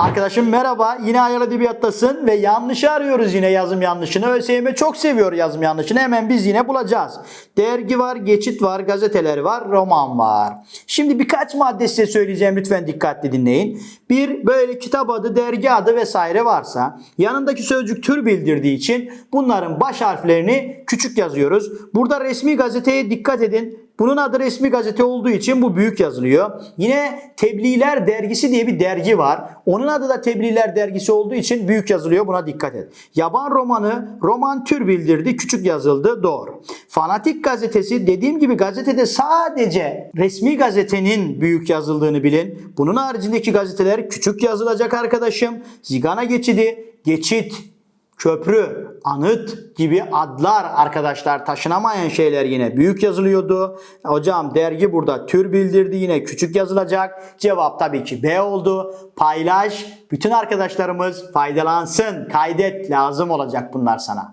Arkadaşım merhaba. Yine Hayal Edebiyat'tasın ve yanlışı arıyoruz yine yazım yanlışını. ÖSYM çok seviyor yazım yanlışını. Hemen biz yine bulacağız. Dergi var, geçit var, gazeteler var, roman var. Şimdi birkaç madde size söyleyeceğim. Lütfen dikkatli dinleyin. Bir böyle kitap adı, dergi adı vesaire varsa yanındaki sözcük tür bildirdiği için bunların baş harflerini küçük yazıyoruz. Burada resmi gazeteye dikkat edin. Bunun adı resmi gazete olduğu için bu büyük yazılıyor. Yine Tebliğler Dergisi diye bir dergi var. Onun adı da Tebliğler Dergisi olduğu için büyük yazılıyor. Buna dikkat et. Yaban romanı roman tür bildirdi. Küçük yazıldı. Doğru. Fanatik gazetesi dediğim gibi gazetede sadece resmi gazetenin büyük yazıldığını bilin. Bunun haricindeki gazeteler küçük yazılacak arkadaşım. Zigana geçidi, geçit, köprü, anıt gibi adlar arkadaşlar taşınamayan şeyler yine büyük yazılıyordu. Hocam dergi burada tür bildirdi yine küçük yazılacak. Cevap tabii ki B oldu. Paylaş. Bütün arkadaşlarımız faydalansın. Kaydet lazım olacak bunlar sana.